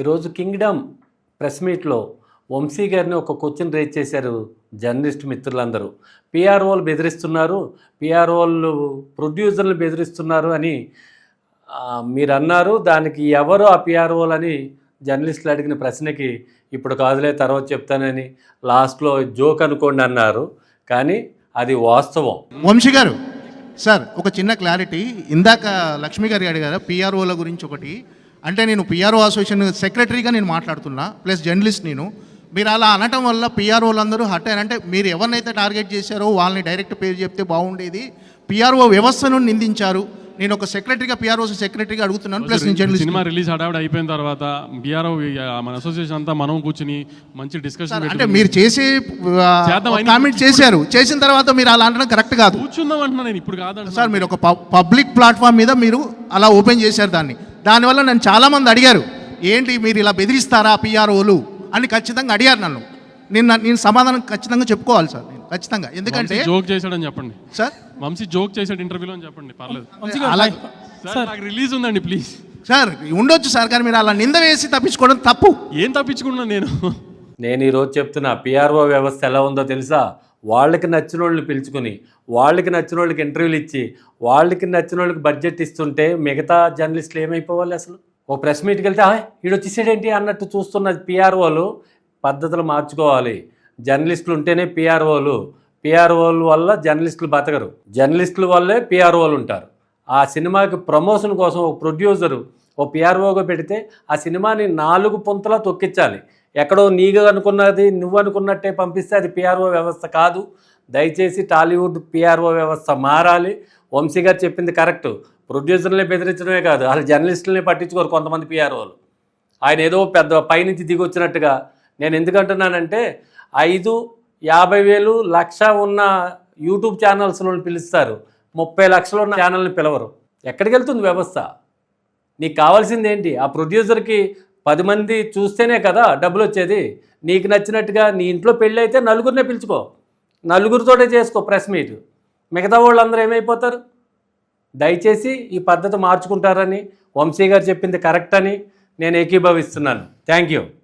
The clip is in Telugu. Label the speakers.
Speaker 1: ఈరోజు కింగ్డమ్ ప్రెస్ మీట్లో వంశీ గారిని ఒక క్వశ్చన్ రేజ్ చేశారు జర్నలిస్ట్ మిత్రులందరూ. పిఆర్ఓలు బెదిరిస్తున్నారు పిఆర్ఓలు ప్రొడ్యూసర్లు బెదిరిస్తున్నారు అని మీరు అన్నారు దానికి ఎవరు ఆ పిఆర్ఓలు అని జర్నలిస్టులు అడిగిన ప్రశ్నకి ఇప్పుడు కాదులే తర్వాత చెప్తానని లాస్ట్లో జోక్ అనుకోండి అన్నారు. కానీ అది వాస్తవం.
Speaker 2: వంశీ గారు సార్ ఒక చిన్న క్లారిటీ. ఇందాక లక్ష్మి గారు అడిగారు పిఆర్ఓల గురించి ఒకటి. అంటే నేను పిఆర్ఓ అసోసియేషన్ సెక్రటరీగా నేను మాట్లాడుతున్నా ప్లస్ జర్నలిస్ట్ నేను. మీరు అలా అనటం వల్ల పిఆర్ఓలు అందరూ హట్ అంటే మీరు ఎవరినైతే టార్గెట్ చేశారో వాళ్ళని డైరెక్ట్ పేరు చెప్తే బాగుండేది. పిఆర్ఓ వ్యవస్థను నిందించారు. నేను ఒక సెక్రటరీగా పిఆర్ఓ సెక్రటరీగా అడుగుతున్నాను ప్లస్ నేను జర్నలిస్ట్
Speaker 3: సినిమా రిలీజ్ హడావిడి అయిపోయిన తర్వాత బీఆర్ఓ మన అసోసియేషన్ అంతా మనం కూర్చుని మంచి డిస్కషన్
Speaker 2: అంటే మీరు చేసే కామెంట్ చేశారు. చేసిన తర్వాత మీరు అలా అనడం కరెక్ట్ కాదు.
Speaker 3: కూర్చుందాం అంటున్నా నేను ఇప్పుడు కాదండి
Speaker 2: సార్ మీరు ఒక పబ్లిక్ ప్లాట్ఫామ్ మీద మీరు అలా ఓపెన్ చేశారు దాన్ని. దానివల్ల నన్ను చాలామంది అడిగారు ఏంటి మీరు ఇలా బెదిరిస్తారా పిఆర్ఓలు అని ఖచ్చితంగా అడిగారు నన్ను. నేను నేను సమాధానం ఖచ్చితంగా చెప్పుకోవాలి సార్ నేను ఖచ్చితంగా. ఎందుకంటే
Speaker 3: జోక్ చేశాడని చెప్పండి.
Speaker 2: సార్?
Speaker 3: వంశీ జోక్ చేశాడు ఇంటర్వ్యూలో అని చెప్పండి పర్లేదు.
Speaker 2: అలా
Speaker 3: సార్ నాకు రిలీజ్ ఉందండి ప్లీజ్
Speaker 2: సార్ ఉండొచ్చు సార్ కానీ మీరు అలా నింద వేసి తప్పించుకోవడం తప్పు.
Speaker 3: ఏం తప్పించుకున్నాను నేను?
Speaker 1: నేను ఈరోజు చెప్తున్నా పిఆర్ఓ వ్యవస్థ ఎలా ఉందో తెలుసా? వాళ్ళకి నచ్చిన వాళ్ళని పిలుచుకుని వాళ్ళకి నచ్చిన వాళ్ళకి ఇంటర్వ్యూలు ఇచ్చి వాళ్ళకి నచ్చిన వాళ్ళకి బడ్జెట్ ఇస్తుంటే మిగతా జర్నలిస్టులు ఏమైపోవాలి అసలు? ఓ ప్రెస్ మీట్కి వెళ్తే ఈడు వచ్చేసాడేంటి అన్నట్టు చూస్తున్న పిఆర్ఓలు పద్ధతులు మార్చుకోవాలి. జర్నలిస్టులు ఉంటేనే పిఆర్ఓలు. పిఆర్ఓల వల్ల జర్నలిస్టులు బతకరు. జర్నలిస్టుల వల్లే పిఆర్ఓలు ఉంటారు. ఆ సినిమాకి ప్రమోషన్ కోసం ఒక ప్రొడ్యూసరు ఓ పిఆర్ఓగా పెడితే ఆ సినిమాని నాలుగు పుంతలా తొక్కించాలి. ఎక్కడో నీగా అనుకున్నది నువ్వు అనుకున్నట్టే పంపిస్తే అది పిఆర్ఓ వ్యవస్థ కాదు. దయచేసి టాలీవుడ్ పిఆర్ఓ వ్యవస్థ మారాలి. వంశీ గారు చెప్పింది కరెక్ట్. ప్రొడ్యూసర్లే బెదిరించడమే కాదు వాళ్ళు జర్నలిస్టులనే పట్టించుకోరు కొంతమంది పిఆర్ఓలు ఆయన ఏదో పెద్ద పైనుంచి దిగి వచ్చినట్టుగా నేను ఎందుకంటున్నానంటే ఐదు యాభై వేలు లక్ష ఉన్న యూట్యూబ్ ఛానల్స్ వాళ్ళు పిలుస్తారు. ముప్పై లక్షలు ఉన్న ఛానల్ని పిలవరు. ఎక్కడికి వెళ్తుంది వ్యవస్థ? నీకు కావాల్సింది ఏంటి ఆ ప్రొడ్యూసర్కి పది మంది చూస్తేనే కదా డబ్బులు వచ్చేది. నీకు నచ్చినట్టుగా నీ ఇంట్లో పెళ్ళి అయితే నలుగురినే పిలుచుకో. నలుగురితోటే చేసుకో ప్రెస్ మీట్. మిగతా వాళ్ళందరూ ఏమైపోతారు? దయచేసి ఈ పద్ధతి మార్చుకుంటారని వంశీ గారు చెప్పింది కరెక్ట్ అని నేను ఏకీభవిస్తున్నాను. Thank you.